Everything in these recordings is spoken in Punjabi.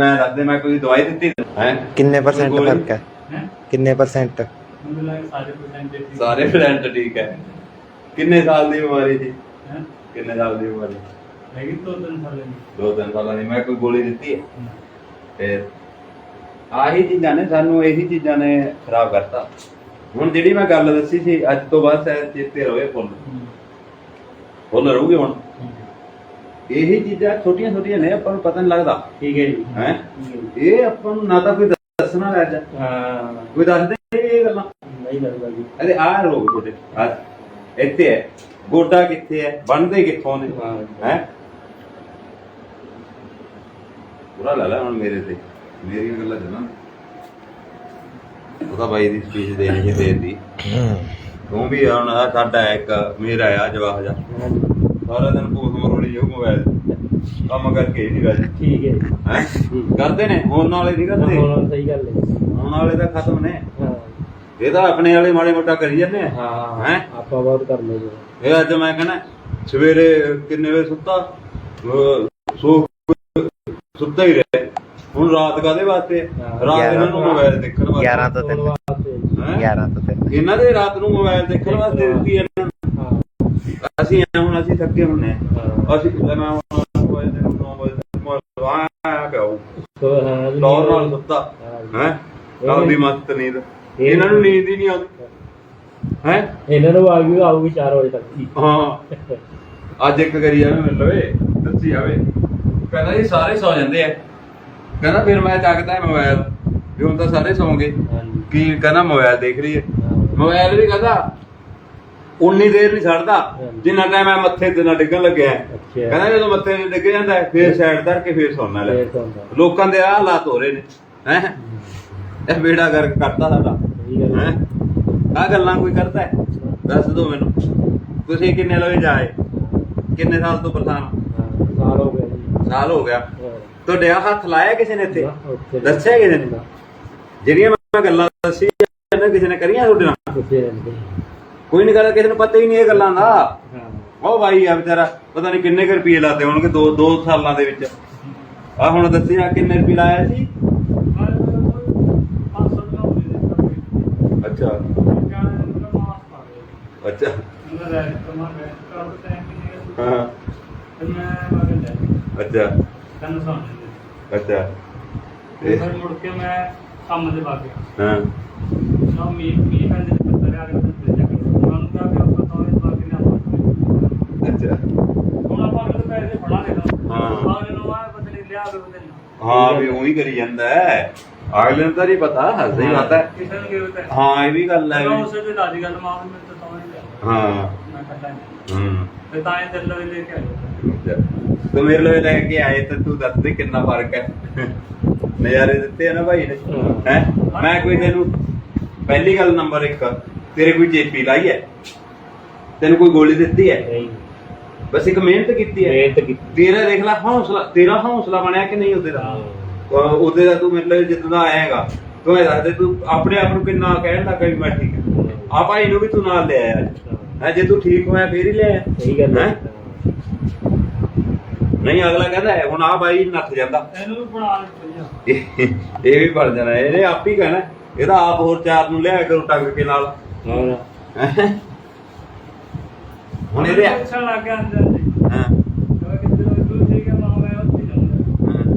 ਮੈਂ ਦੱਸ ਦੇ ਮੈਂ ਕੋਈ ਦਵਾਈ ਦਿੱਤੀ ਹੈ। ਕਿੰਨੇ ਪਰਸੈਂਟ ਗੋਲੀ- ਫ਼ਰਕ ਹੈ? ਹੈ? ਕਿੰਨੇ ਪਰਸੈਂਟ ਮੈਨੂੰ ਸਾਰੇ ਪਰਸੈਂਟ ਸਾਰੇ ਫਰੈਂਡ ਠੀਕ ਹੈ। ਕਿੰਨੇ ਸਾਲ ਦੀ ਬਿਮਾਰੀ ਸੀ ਹੈ? ਕਿੰਨੇ ਸਾਲ ਦੀ ਬਿਮਾਰੀ? ਹੈਗੀ ਦੋ ਤਿੰਨ ਸਾਲ ਦੀ। ਦੋ ਤਿੰਨ ਸਾਲਾਂ ਦੀ। ਮੈਂ ਕੋਈ ਗੋਲੀ ਦਿੱਤੀ ਹੈ? ਫਿਰ ਆਹੀ ਚੀਜ਼ਾਂ ਨੇ ਸਾਨੂੰ ਇਹੀ ਚੀਜ਼ਾਂ ਨੇ ਖਰਾਬ ਕਰਤਾ। ਹੁਣ ਜਿਹੜੀ ਮੈਂ ਗੱਲ ਦੱਸੀ ਸੀ ਅੱਜ ਤੋਂ ਬਾਅਦ ਸ਼ਾਇਦ ਚੇਤੇ ਰਵੇ ਫੁੱਲ। ਫੁੱਲ ਰਹੂਗੇ ਹੁਣ? ਇਹੀ ਚੀਜ਼ਾਂ ਛੋਟੀਆਂ ਛੋਟੀਆਂ ਨੇ ਆਪਾਂ ਨੂੰ ਪਤਾ ਨਹੀਂ ਲੱਗਦਾ। ਠੀਕ ਹੈ ਜੀ। ਹੈ? ਹੈ। ਇਹ ਆਪਾਂ ਨੂੰ ਨਾ ਤਾਂ ਕੋਈ ਦੱਸਣਾ ਲੈ ਜਾ। ਹਾਂ। ਕੋਈ ਦੱਸਦੇ ਇਹ ਗੱਲਾਂ। ਨਹੀਂ ਲੱਗਦਾ ਜੀ। ਅਰੇ ਆਹ ਰੋਗ ਤੁਹਾਡੇ ਆਹ ਇੱਥੇ ਹੈ। ਗੋਡਾ ਕਿੱਥੇ ਹੈ? ਬਣਦੇ ਕਿੱਥੋਂ ਨੇ? ਹਾਂ। ਹੈ? ਪੂਰਾ ਲੈ ਲੈ ਹੁਣ ਮੇਰੇ ਤੇ। ਮੇਰੀਆਂ ਗੱਲਾਂ ਜਨਾ ਉਹਦਾ ਬਾਈ ਦੀ ਸਪੀਚ ਦੇਣੀ ਸੀ ਦੇ। ਦੀ ਤੂੰ ਵੀ ਹੁਣ ਸਾਡਾ ਇੱਕ ਮੇਰਾ ਆ ਜਵਾਹ ਜਾ। ਸਾਰਾ ਦਿਨ ਭੂਤ ਮਰੋੜੀ ਜਾਊ ਮੋਬਾਈਲ ਕੰਮ ਕਰਕੇ ਹੀ ਨਹੀਂ ਰਾਜ ਠੀਕ ਹੈ ਜੀ। ਹੈ? ਕਰਦੇ ਨੇ? ਹੁਣ ਵਾਲੇ ਨਹੀਂ ਕਰਦੇ? ਹੁਣ ਸਹੀ ਗੱਲ ਹੈ ਹੁਣ ਵਾਲੇ ਤਾਂ ਖਤਮ ਨੇ। ਹਾਂ। ਇਹ ਤਾਂ ਆਪਣੇ ਵਾਲੇ ਮਾੜੇ ਮੋਟਾ ਕਰੀ ਜਾਂਦੇ ਆ। ਹਾਂ ਹੈਂ? ਆਪਾਂ ਬਹੁਤ ਕਰ ਜੀ। ਇਹ ਅੱਜ ਮੈਂ ਕਹਿੰਦਾ ਸਵੇਰੇ ਕਿੰਨੇ ਵਜੇ ਸੁੱਤਾ? ਸੋ ਸੁੱਤਾ ਹੀ ਰਹੇ। ਹੁਣ ਰਾਤ ਕਾਦੇ ਵਾਸਤੇ? ਰਾਤ ਗਿਆਰਾਂ ਇਹਨਾਂ ਨੂੰ ਮੋਬਾਈਲ ਦੇਖਣ ਵਾਸਤੇ। 11 ਤੋਂ 3 ਹੈਂ? 11 ਤੋਂ 3 ਇਹਨਾਂ ਦੇ ਰਾਤ ਨੂੰ ਮੋਬਾਈਲ ਦੇਖਣ ਵਾਸਤੇ ਦਿੱਤੀ ਇਹਨਾਂ ਅਸੀਂ ਐਂ ਹੁਣ ਅਸੀਂ ਥੱਕੇ ਹੁੰਨੇ ਆ ਅਸੀਂ ਲੈ ਮੈਂ ਹੁਣ ਮੋਬਾਈਲ ਦੇ 9 ਵਜੇ ਤੱਕ ਆ ਪਿਆਉ ਸੋ ਹਾਂ ਜੀ। ਟੌਰ ਨਾਲ ਸੁੱਤਾ ਹਾਂ। ਹੈ ਨਾਲ ਦੀ ਮਸਤ ਨੀਂਦ। ਇਹਨਾਂ ਨੂੰ ਨੀਂਦ ਹੀ ਨਹੀਂ ਆਉਂਦੀ। ਹੈ? ਇਹਨਾਂ ਨੂੰ ਆ ਗਈ ਆਊਗੀ 4 ਵਜੇ ਤੱਕ ਹਾਂ। ਅੱਜ ਇੱਕ ਕਰੀ ਜਾਵੇ ਮਿਲ ਲਵੇ ਦੱਸੀ ਜਾਵੇ। ਕਹਿੰਦਾ ਜੀ ਸਾਰੇ ਸੌ ਜਾਂਦੇ ਆ। ਕਹਿੰਦਾ ਫਿਰ ਮੈਂ ਚੱਕਦਾ ਮੋਬਾਈਲ। ਵੀ ਹੁਣ ਤਾਂ ਸਾਰੇ ਸੌਂ ਗਏ ਹਾਂਜੀ। ਕੀ ਕਹਿੰਦਾ ਮੋਬਾਈਲ ਦੇਖ ਲਈਏ। ਹਾਂ। ਮੋਬਾਈਲ ਵੀ ਕਹਿੰਦਾ ਉਨੀ ਦੇਰ ਨਹੀਂ ਛੱਡਦਾ। ਜਿੰਨਾ ਟਾਈਮ ਮੈਂ ਮੱਥੇ ਤੇ ਨਾ ਡਿੱਗਣ ਲੱਗਿਆ ਕਹਿੰਦਾ ਜਦੋਂ ਮੱਥੇ ਤੇ ਡਿੱਗ ਜਾਂਦਾ ਫਿਰ ਸਾਈਡ ਧਰ ਕੇ ਫਿਰ ਸੌਣਾ ਲੈ। ਲੋਕਾਂ ਦੇ ਆਹ ਹਾਲਾਤ ਹੋ ਰਹੇ ਨੇ ਹੈ? ਇਹ ਬੇੜਾ ਕਰ ਕਰਤਾ ਸਾਡਾ। ਹੈ। ਆ ਗੱਲਾਂ ਕੋਈ ਕਰਦਾ ਹੈ? ਦੱਸ ਦਿਓ ਮੈਨੂੰ। ਤੁਸੀਂ ਕਿੰਨੇ ਲਵੇ ਜਾਏ? ਕਿੰਨੇ ਸਾਲ ਤੋਂ ਪਰੇਸ਼ਾਨ ਸਾਲ ਹੋ ਗਿਆ ਜੀ। ਸਾਲ ਹੋ ਗਿਆ। ਤੁਹਾਡੇ ਆ ਹੱਥ ਲਾਇਆ ਕਿਸੇ ਨੇ ਇੱਥੇ? ਦੱਸਿਆ ਕਿਸੇ ਨੇ? ਜਿਹੜੀਆਂ ਮੈਂ ਗੱਲਾਂ ਦੱਸੀ ਕਿਸੇ ਨੇ ਕਰੀਆਂ ਤੁਹਾਡੇ ਨਾਲ? ਕੋਈ ਨਹੀਂ ਕਰਦਾ ਕਿਸੇ ਨੂੰ ਪਤਾ ਹੀ ਨਹੀਂ ਇਹ ਗੱਲਾਂ ਦਾ। ਹਾਂ। ਉਹ ਭਾਈ ਆ ਵਿਚਾਰਾ ਪਤਾ ਨਹੀਂ ਕਿੰਨੇ ਕੁ ਰੁਪਏ ਲਾਤੇ ਹੋਣਗੇ ਦੋ ਦੋ ਸਾਲਾਂ ਦੇ ਵਿੱਚ। ਆ ਹੁਣ ਦੱਸਿਆ ਕਿੰਨੇ ਰੁਪਏ ਲਾਇਆ ਸੀ? ਅੱਛਾ। ਅੱਛਾ। ਹਾਂ। ਅੱਛਾ। ਅੱਛਾ। ਇਹ ਮੁੜ ਕੇ ਮੈਂ ਕੰਮ ਦੇ ਬਾਗੇ ਹਾਂ। ਨਾ ਮੀ ਮੀ ਪੈਂਦੇ ਤੇ ਪੱਤਰ ਆ ਕੇ ਤੇ ਜਾ ਕੇ ਉਹਨਾਂ ਦਾ ਵੀ ਆਪਾਂ ਤੋਂ ਇਸ ਬਾਗੇ ਨਾ ਆਪਾਂ ਅੱਛਾ ਹੁਣ ਆਪਾਂ ਨੂੰ ਪੈਸੇ ਫੜਾ ਲੈਣਾ ਹਾਂ। ਆਹ ਨੂੰ ਆ ਨਹੀਂ ਉਹਦੇ ਨਾਲ ਹਾਂ ਵੀ ਉਹੀ ਕਰੀ ਜਾਂਦਾ ਹੈ। ਅਗਲੇ ਨੂੰ ਤਾਂ ਨਹੀਂ ਪਤਾ ਸਹੀ ਬਾਤ ਹੈ। ਕਿਸੇ ਨੂੰ ਕਿਹਾ ਤਾਂ ਹਾਂ ਇਹ ਵੀ ਗੱਲ ਹੈ ਮੈਂ ਵੀ। ਉਸੇ ਤੇ ਦਾਦੀ ਗੱਲ ਮਾਂ ਨੂੰ ਤਾਂ ਸਮਝ ਲਿਆ ਹਾਂ। ਮੈਂ ਕੱਢਾ ਨਹੀਂ ਹੂੰ। ਤੇ ਤਾਂ ਇਹ ਚੱਲ ਲੈ ਕੇ ਆਇਆ। ਤੂੰ ਮੇਰੇ ਲਈ ਲੈ ਕੇ ਆਏ ਤਾਂ ਤੂੰ ਦੱਸ ਦੇ ਕਿੰਨਾ ਫ਼ਰਕ ਹੈ। ਨਜ਼ਾਰੇ ਦਿੱਤੇ ਆ ਨਾ ਭਾਈ ਨੇ। ਹਾਂ। ਹੈ? ਮੈਂ ਕੋਈ ਤੈਨੂੰ ਪਹਿਲੀ ਗੱਲ ਨੰਬਰ 1 ਤੇਰੇ ਕੋਈ ਚੇਪੀ ਲਾਈ ਹੈ? ਤੈਨੂੰ ਕੋਈ ਗੋਲੀ ਦਿੱਤੀ ਹੈ? ਨਹੀਂ। ਬਸ ਇੱਕ ਮਿਹਨਤ ਕੀਤੀ ਹੈ। ਮਿਹਨਤ ਕੀਤੀ। ਤੇਰਾ ਦੇਖ ਲੈ ਹੌਸਲਾ ਤੇਰਾ ਹੌਸਲਾ ਬਣਿਆ ਕਿ ਨਹੀਂ ਉਹਦੇ ਦਾ ਉਹਦੇ ਦਾ ਤੂੰ ਮਤਲਬ ਜਿੱਦਾਂ ਦਾ ਆਏਗਾ ਤੂੰ ਇਹ ਦੱਸ ਦੇ ਤੂੰ ਆਪਣੇ ਆਪ ਨੂੰ ਕਿੰਨਾ ਕਹਿਣ ਲੱਗਾ ਵੀ ਮੈਂ ਠੀਕ ਹਾਂ। ਆ ਭਾਈ ਨੂੰ ਵੀ ਤੂੰ ਨਾਲ ਲੈ ਆਇਆ ਹੈ। ਜੇ ਤੂੰ ਠੀਕ ਹੋਇਆ ਫੇਰ ਹੀ ਲੈ ਆਇਆ। ਸਹੀ ਗੱਲ ਹੈ? ਨਹੀਂ ਅਗਲਾ ਕਹਿੰਦਾ ਹੈ, ਹੁਣ ਆ ਬਾਈ ਨੱਥ ਜਾਂਦਾ। ਇਹਨੂੰ ਵੀ ਬਣਾ ਲਿਆ ਇਹ ਇਹ ਵੀ ਬਣ ਜਾਣਾ ਇਹਨੇ ਆਪ ਹੀ ਕਹਿਣਾ ਇਹਦਾ ਆਪ ਹੋਰ ਚਾਰ ਨੂੰ ਲਿਆ ਕਰੋ ਟੰਗ ਕੇ ਨਾਲ। ਹੋਰ ਹੁਣ ਇਹਦੇ ਪੁੱਛਣ ਲੱਗ ਗਿਆ ਅੰਦਰ ਦੇ ਹਾਂ। ਮਾਂ ਮੈਂ।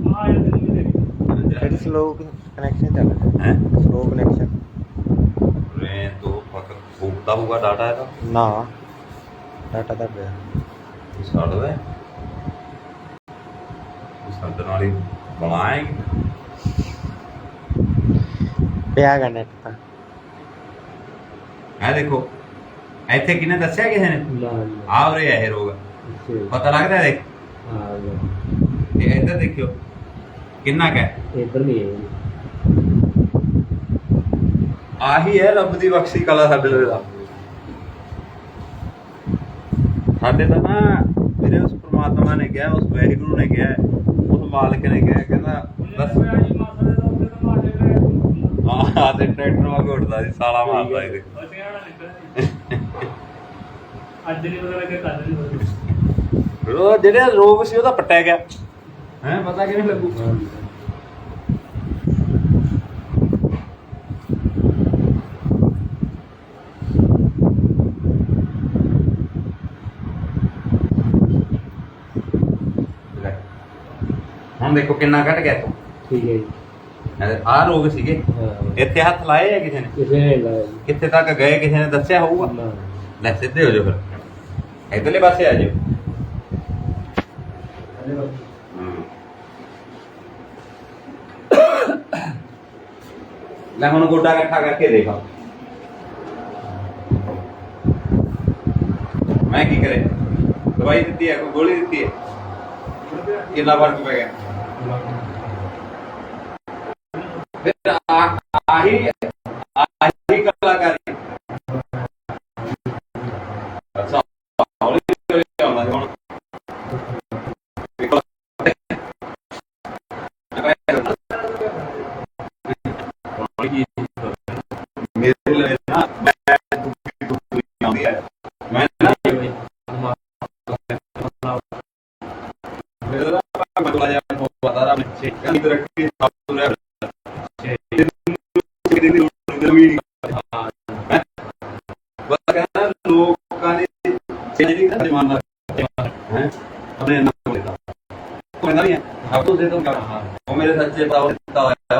ਮਾਂ ਜਿਹੜੀ ਸਲੋ ਕਨੈਕਸ਼ਨ ਚੱਲ ਰਿਹਾ? ਹੈ? ਸਲੋ ਕਨੈਕਸ਼ਨ ਰੇ ਤੋਂ ਫਕ ਫੂਕਦਾ ਹੋਊਗਾ ਡਾਟਾ ਇਹਦਾ। ਨਾ। ਡਾਟਾ ਦਾ ਪਿਆ। ਸੜਦਾ ਹੈ ਸੰਤ ਨਾਲ ਹੀ ਬਣਾਏਗੇ ਪਿਆ ਗਾ ਨੈਟ ਤਾਂ। ਇਹ ਦੇਖੋ। ਇੱਥੇ ਕਿਹਨੇ ਦੱਸਿਆ ਕਿਸੇ ਨੇ? ਆ ਹੈ ਇਹ ਰੋਗ। ਪਤਾ ਲੱਗਦਾ ਦੇਖ ਹਾਂ ਇਹ ਇੱਧਰ ਦੇਖਿਓ। ਕਿੰਨਾ ਕਾ ਇਧਰ ਨਹੀਂ ਹੈ ਆਹੀ ਹੈ ਰੱਬ ਦੀ ਬਖਸ਼ੀ ਕਲਾ ਸਾਡੇ ਲਈ ਦਾ। ਸਾਡੇ ਤਾਂ ਨਾ ਮੇਰੇ ਉਸ ਪ੍ਰਮਾਤਮਾ ਨੇ ਕਿਹਾ ਉਸ ਵਾਹਿਗੁਰੂ ਨੇ ਕਿਹਾ ਉਸ ਮਾਲਕ ਨੇ ਕਿਹਾ ਕਹਿੰਦਾ ਬਸ। ਹਾਂ ਤੇ ਟਰੈਕਟਰ ਵਾਂਗ ਉੱਡਦਾ ਸੀ ਸਾਲਾ ਮਾਰਦਾ ਇਹਦੇ ਅੱਜ ਰੋਗ ਸੀ ਉਹਦਾ ਪਟਿਆ ਗਿਆ। ਹੁਣ ਦੇਖੋ ਕਿੰਨਾ ਘਟ ਗਿਆ ਤੂੰ ਠੀਕ ਹੈ ਆਹ ਰੋਗ ਸੀਗੇ। ਇੱਥੇ ਹੱਥ ਲਾਏ ਆ ਕਿਸੇ ਨੇ? ਕਿੱਥੇ ਤੱਕ ਗਏ ਕਿਸੇ ਨੇ ਦੱਸਿਆ ਹੋਊਗਾ? ਲੈ ਸਿੱਧੇ ਹੋ ਜਾਓ ਫਿਰ। ਇਧਰਲੇ ਪਾਸੇ ਆ ਜਾਓ ਲੈ ਹੁਣ ਗੋਡਾ ਇਕੱਠਾ ਕਰਕੇ ਦੇਖ। ਮੈਂ ਕੀ ਕਰੇ? ਦਵਾਈ ਦਿੱਤੀ ਹੈ ਕੋਈ ਗੋਲੀ ਦਿੱਤੀ ਹੈ? ਕਿੰਨਾ ਫ਼ਰਕ ਪੈ ਗਿਆ? ਲੋਕਾਂ ਨੇ ਜਿਹੜੀ ਨਾ ਜਮਾਨਾ ਹੈ। ਆਪਣੇ ਨਾਮ ਲੈਦਾ ਕੋਈ ਨਹੀਂ ਆਪ ਤੋਂ ਦੇ ਦੋ ਕਾ ਉਹ ਮੇਰੇ ਸੱਚੇ ਤਾਵਾ ਤਾਇਆ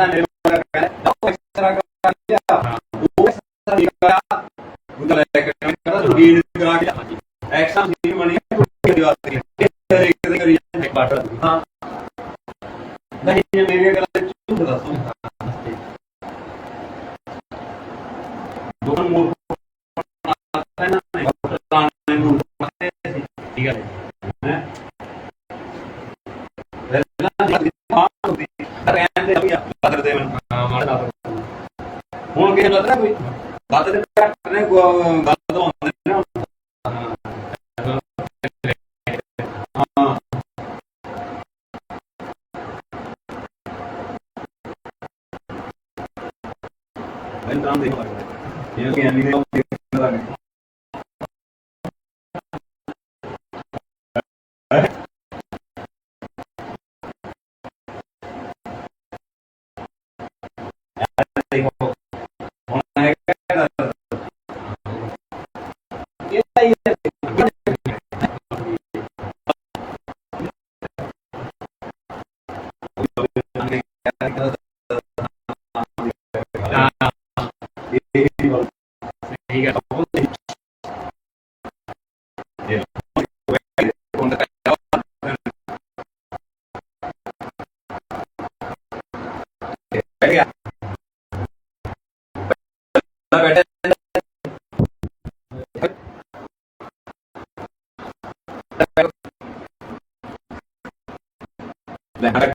Amen. ಬಂದ್ರೆ ಬಾತ್ರೂಮ್ ಬಾತ್ರೂಮ್ ಅಂದ್ರೆ